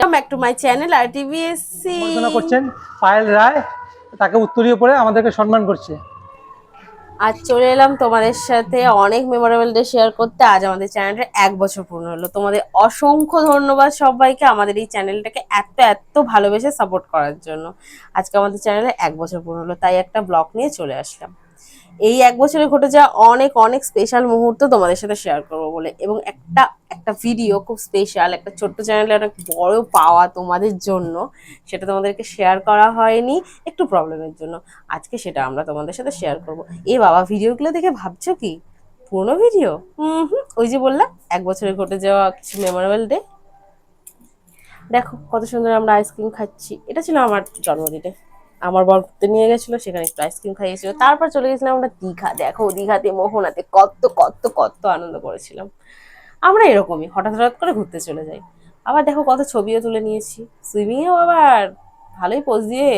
Welcome back to my channel আর টিভিএসসি করছেন পায়েল রায় তাকে উত্তরীয় পরে আমাদেরকে সম্মান করছে। আজ চলে এলাম তোমাদের সাথে অনেক মেমোরেবল ডে শেয়ার করতে। আজ আমাদের চ্যানেলটা এক বছর পূর্ণ হলো। তোমাদের অসংখ্য ধন্যবাদ সবাইকে আমাদের এই চ্যানেলটাকে এত এত ভালোবেসে সাপোর্ট করার জন্য। আজকে আমাদের চ্যানেলে এক বছর পূর্ণ হলো তাই একটা ব্লগ নিয়ে চলে আসলাম। এই এক বছরে ঘটে যাওয়া অনেক অনেক স্পেশাল মুহূর্ত তোমাদের সাথে শেয়ার করব বলে। এবং একটা একটা ভিডিও খুব স্পেশাল একটা ছোট্ট চ্যানেলে অনেক বড় পাওয়া তোমাদের জন্য। সেটা তোমাদেরকে শেয়ার করা হয়নি, একটু প্রবলেমের জন্য। আজকে সেটা আমরা তোমাদের সাথে শেয়ার করব। এ বাবা ভিডিওগুলো দেখে ভাবছ কি? পুরোনো ভিডিও হুম হুম, ওই যে বললাম, এক বছরে ঘটে যাওয়া কিছু মেমোরেবল ডে দেখো, কত সুন্দর আমরা আইসক্রিম খাচ্ছি। এটা ছিল আমার জন্মদিনে। আমার বর ঘুরতে নিয়ে গেছিল, সেখানে একটু আইসক্রিম খাইয়েছিল। তারপর চলে গেছিলাম আমরা দীঘা। দেখো, দীঘাতে মোহনাতে কত কত কত আনন্দ করেছিলাম। আমরা এরকমই, হঠাৎ হঠাৎ করে ঘুরতে চলে যাই। আবার দেখো কত ছবিও তুলে নিয়েছি। সুইমিংয়েও আবার ভালোই পোজ দিয়ে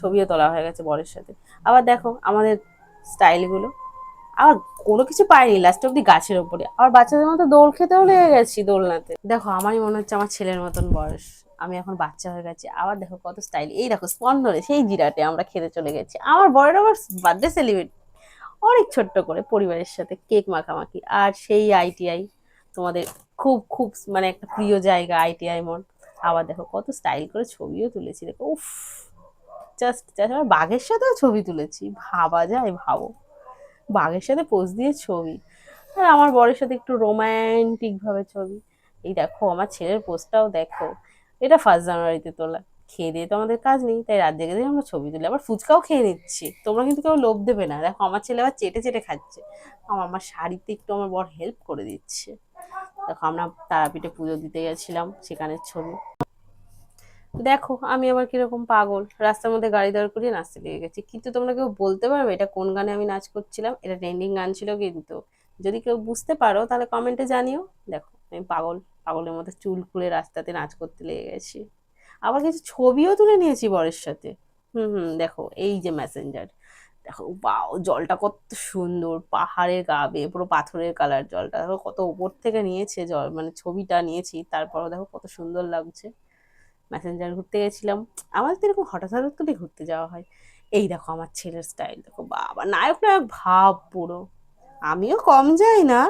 ছবিও তোলা হয়ে গেছে বরের সাথে। আবার দেখো আমাদের স্টাইলগুলো আবার কোনো কিছু পাইনি লাস্ট অব্দি গাছের ওপরে আবার বাচ্চাদের মতো দোল খেতেও লেগে গেছি দোলনাতে। দেখো, আমারই মনে হচ্ছে আমার ছেলের মতন বয়স। আমি এখন বাচ্চা হয়ে গেছি, আবার দেখো কত স্টাইল এই দেখো স্পন্দনে সেই জিরাটে আমরা খেতে চলে গেছি। আমার বরের আবার বার্থডে সেলিব্রেট অনেক ছোট্ট করে পরিবারের সাথে কেক মাখামাখি। আর সেই আইটিআই তোমাদের খুব খুব মানে একটা প্রিয় জায়গা আইটিআই মোড় আবার দেখো কত স্টাইল করে ছবিও তুলেছি। দেখো, উফ জাস্ট জাস্ট আমার বাঘের সাথেও ছবি তুলেছি। ভাবা যায়, ভাবো। বাঘের সাথে পোজ দিয়ে ছবি। আর আমার বরের সাথে একটু রোম্যান্টিকভাবে ছবি। এই দেখো, আমার ছেলের পোস্টটাও দেখো। এটা ফার্স্ট জানুয়ারিতে তোলা। খেয়ে দিয়ে তো আমাদের কাজ নেই, তাই রাত জেগে দিয়ে আমরা ছবি তুলি। আবার ফুচকাও খেয়ে নিচ্ছি। তোমরা কিন্তু কেউ লোভ দেবে না। দেখো, আমার ছেলে আবার চেটে চেটে খাচ্ছে। আমার আমার শাড়িতে একটু আমার বড় হেল্প করে দিচ্ছে। দেখো, আমরা তারাপীঠে পুজো দিতে গেছিলাম, সেখানের ছবি। দেখো, আমি আবার কীরকম পাগল। রাস্তার মধ্যে গাড়ি দাঁড় করিয়ে নাচতে লেগে গেছি। কিন্তু তোমরা কেউ বলতে পারবে, এটা কোন গানে আমি নাচ করছিলাম? এটা ট্রেন্ডিং গান ছিল কিন্তু। যদি কেউ বুঝতে পারো, তাহলে কমেন্টে জানিও। দেখো। আমি পাগল, পাগলের মতো চুল খুলে রাস্তাতে নাচ করতে লেগে গেছি। আবার কিছু ছবিও তুলে নিয়েছি বরের সাথে। হুম হুম, দেখো, এই যে ম্যাসেঞ্জার দেখো বাও জলটা কত সুন্দর, পাহাড়ের গা বেয়ে পুরো পাথরের কালার জলটা। দেখো, কত উপর থেকে নিয়েছে জল মানে ছবিটা নিয়েছি, তারপরও দেখো কত সুন্দর লাগছে। ম্যাসেঞ্জার ঘুরতে গেছিলাম। আমাদের তো এরকম হঠাৎ হঠাৎ করে ঘুরতে যাওয়া হয়। এই দেখো আমার ছেলের স্টাইল দেখো বাবা নায়ক নায়ক ভাব পুরো। আমিও কম যাই না।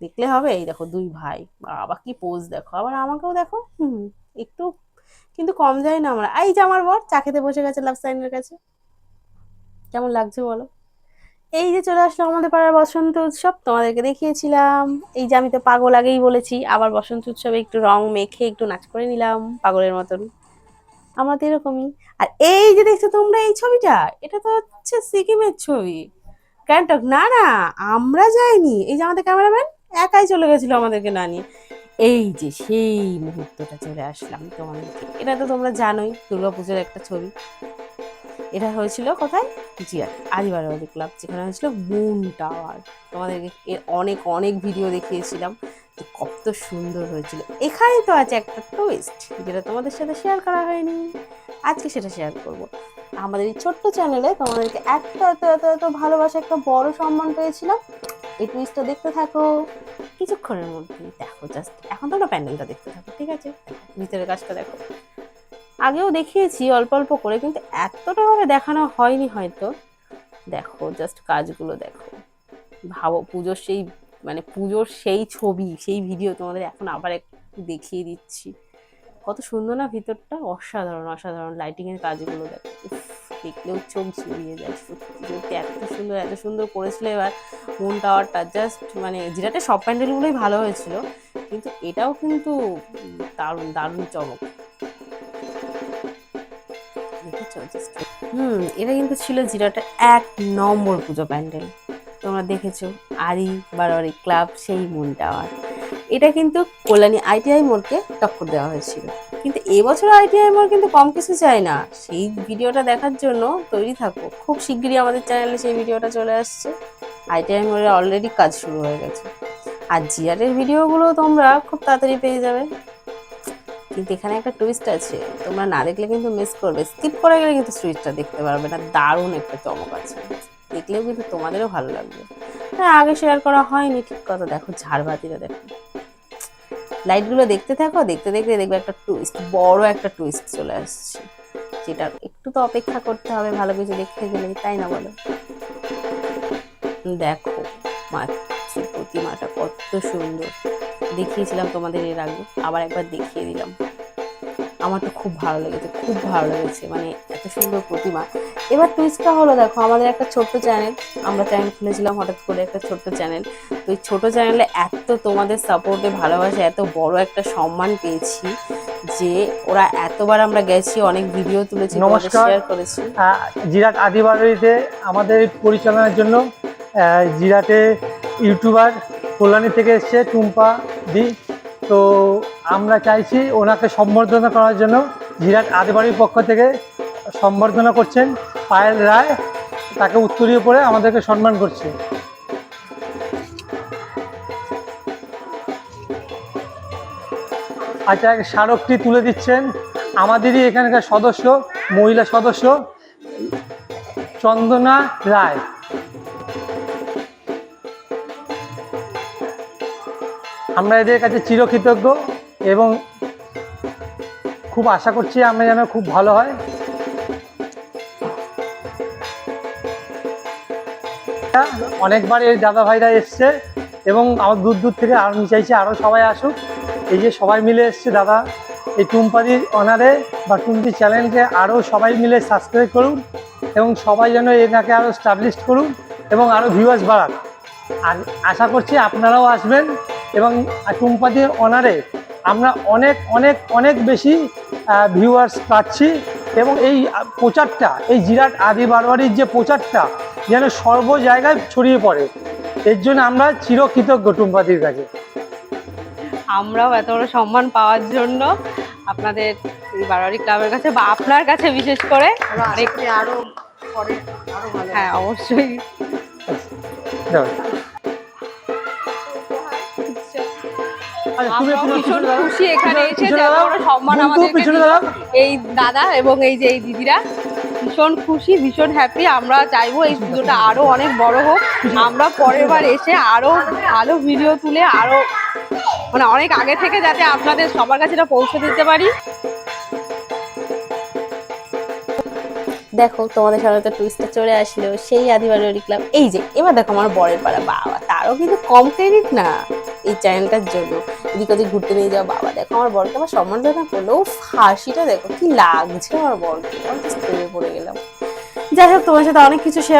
দেখলে হবে, এই দেখো দুই ভাই। বাবা, কি পোজ দেখো। আবার আমাকেও দেখো, হুম, একটু, কিন্তু কম যাই না আমরা। এই যে আমার বর, চা খেতে বসে গেছে লাভ সাইনের কাছে। কেমন লাগছে বলো? এই যে চলে আসলো আমাদের পাড়ার বসন্ত উৎসব, তোমাদেরকে দেখিয়েছিলাম। এই যে আমি তো পাগল আগেই বলেছি, আবার বসন্ত উৎসবে একটু রং মেখে একটু নাচ করে নিলাম, পাগলের মতন। আমরা তো এরকমই। আর এই যে দেখছ তোমরা এই ছবিটা, এটা তো হচ্ছে সিকিমের ছবি। গ্যাংটক, না না, আমরা যাইনি। এই যে আমাদের ক্যামেরাম্যান একাই চলে গেছিল আমাদেরকে না নিয়ে। এই যে সেই মুহূর্তটা চলে আসলাম তোমাদেরকে। এটা তো তোমরা জানোই, দুর্গাপুজোর একটা ছবি। এটা হয়েছিল কোথায়? জিয়ার আদিবারবাদী ক্লাব যেখানে হয়েছিল মুন টাওয়ার। তোমাদেরকে এর অনেক অনেক ভিডিও দেখিয়েছিলাম। যে কত সুন্দর হয়েছিল। এখানে তো আছে একটা টুইস্ট যেটা তোমাদের সাথে শেয়ার করা হয়নি। আজকে সেটা শেয়ার করব। আমাদের এই ছোট্ট চ্যানেলে তোমাদেরকে এত এত এত এত ভালোবাসা, একটা বড় সম্মান পেয়েছিলাম। এই দেখতে থাকো। কিছুক্ষণের মধ্যে দেখো জাস্ট এখন তোমরা প্যান্ডেলটা দেখতে থাকো, ঠিক আছে? ভিতরের কাজটা দেখো। আগেও দেখিয়েছি অল্প অল্প করে, কিন্তু এতটা ভাবে দেখানো হয়নি হয়তো। দেখো জাস্ট কাজগুলো দেখো। ভাবো, পুজোর সেই মানে পুজোর সেই ছবি, সেই ভিডিও তোমাদের এখন আবার একটু দেখিয়ে দিচ্ছি। কত সুন্দর না ভিতরটা? অসাধারণ অসাধারণ লাইটিংয়ের কাজগুলো দেখো। দেখলেও চোখ জুড়িয়ে যায়, সত্যি। সত্যি এত সুন্দর এত সুন্দর করেছিল এবার মুন টাওয়ারটা জাস্ট মানে জিরাটে সব প্যান্ডেলগুলোই ভালো হয়েছিল, কিন্তু এটাও কিন্তু দারুণ দারুণ চমক। হুম, এটা কিন্তু ছিল জিরাটের এক নম্বর পুজো প্যান্ডেল। তোমরা দেখেছ, আরি বারোয়ারি ক্লাব, সেই মুন টাওয়ার এটা কিন্তু কল্যাণী আইটিআই মোড়কে টক্কর দেওয়া হয়েছিল। কিন্তু এবছর আইটিআই মোড় কিন্তু কম কিছু চায় না। সেই ভিডিওটা দেখার জন্য তৈরি থাকো। খুব শিগগিরই আমাদের চ্যানেলে সেই ভিডিওটা চলে আসছে। আইটিআই মোড়ে অলরেডি কাজ শুরু হয়ে গেছে। আর জিয়ারের ভিডিওগুলো তোমরা খুব তাড়াতাড়ি পেয়ে যাবে। কিন্তু এখানে একটা টুইস্ট আছে। তোমরা না দেখলে কিন্তু মিস করবে। স্কিপ করে গেলে কিন্তু টুইস্টটা দেখতে পারবে না। দারুণ একটা চমক আছে। দেখলেও কিন্তু তোমাদেরও ভালো লাগবে। হ্যাঁ আগে শেয়ার করা হয়নি। ঠিক কথা। দেখো, ঝাড়বাতিটা দেখো। লাইটগুলো দেখতে থাকো, দেখতে দেখতে দেখবে একটা টুইস্ট বড় একটা টুইস্ট চলে আসছে। যেটা একটু তো অপেক্ষা করতে হবে, ভালো কিছু দেখতে গেলে, তাই না বলো? দেখো, মাতৃ প্রতিমাটা কত সুন্দর। দেখিয়েছিলাম তোমাদের এর আগে, আবার একবার দেখিয়ে দিলাম। আমার তো খুব ভালো লেগেছে খুব ভালো লেগেছে মানে এত সুন্দর প্রতিমা। এবার টুইস্টটা হলো দেখো আমাদের একটা ছোট্ট চ্যানেল আমরা চ্যানেল খুলেছিলাম হঠাৎ করে একটা ছোট্ট চ্যানেল তো এই ছোট চ্যানেলে এত তোমাদের সাপোর্টে ভালোবাসা এত বড় একটা সম্মান পেয়েছি যে ওরা এতবার আমরা গেছি অনেক ভিডিও তুলেছি শেয়ার করেছি। আহ, জিরাট আদিবাড়িতে আমাদের পরিচালনার জন্য জিরাটে ইউটিউবার কল্যাণী থেকে এসছে টুম্পা দি। তো আমরা চাইছি ওনাকে সম্বর্ধনা করার জন্য জিরাট আদিবাড়ির পক্ষ থেকে সম্বর্ধনা করছেন। পায়েল রায় তাকে উত্তরীয় পরে আমাদেরকে সম্মান করছে। আচ্ছা স্মারকটি তুলে দিচ্ছেন আমাদেরই এখানকার সদস্য, মহিলা সদস্য চন্দনা রায়। আমরা এদের কাছে চিরকৃতজ্ঞ। এবং খুব আশা করছি আমরা যেন খুব ভালো হয়। অনেকবার এই দাদা ভাইরা এসছে এবং আমার দূর দূর থেকে আমি চাইছি আরও সবাই আসুক। এই যে সবাই মিলে এসছে দাদা, এই টুম্পাদির অনারে বা টুম্পি চ্যানেলকে আরও সবাই মিলে সাবস্ক্রাইব করুন এবং সবাই যেন এনাকে আরও স্টাবলিশ করুন এবং আরও ভিউয়ার্স বাড়াক। আর আশা করছি আপনারাও আসবেন এবং টুম্পাদির অনারে আমরা অনেক অনেক অনেক বেশি ভিউয়ার্স পাচ্ছি এবং এই প্রচারটা এই জিরাট আদি বারোয়ারির যে প্রচারটা যেন সর্ব জায়গায় ছড়িয়ে পড়ে এর জন্য আমরা চিরকৃতজ্ঞ টুম্পাদির কাছে। আমরাও এত বড় সম্মান পাওয়ার জন্য আপনাদের এই বারোয়ারি ক্লাবের কাছে বা আপনার কাছে বিশেষ করে অনেক আরও হ্যাঁ অবশ্যই। আমরাও ভীষণ খুশি এখানে এসে যে এত সম্মান আমাদেরকে। এই দাদা এবং এই যে এই দিদিরা ভীষণ খুশি ভীষণ হ্যাপি আমরা চাইব এই পুজোটা আরও অনেক বড় হোক। আমরা পরের বার এসে আরও ভালো ভিডিও তুলে আরও মানে অনেক আগে থেকে যাতে আপনাদের সবার কাছে এটা পৌঁছে দিতে পারি। দেখো তোমাদের সামনে তো টুইস্টটা চলে আসলো সেই আদিবাড়ি ক্লাব এই যে এবার দেখো আমার বরের পাড়া বাবা তারও কিন্তু কম ক্রেডিট না। এই চ্যানেলটার জন্য। এদিক ওদিক ঘুরতে নিয়ে যাও। বাবা, দেখো আমার বরকে আমার সম্বর্ধনা করল। হাসিটা দেখো, কি লাগছে আমার বরকে। আমি পড়ে গেলাম। যাই হোক, তোমার সাথে অনেক কিছু শেয়ার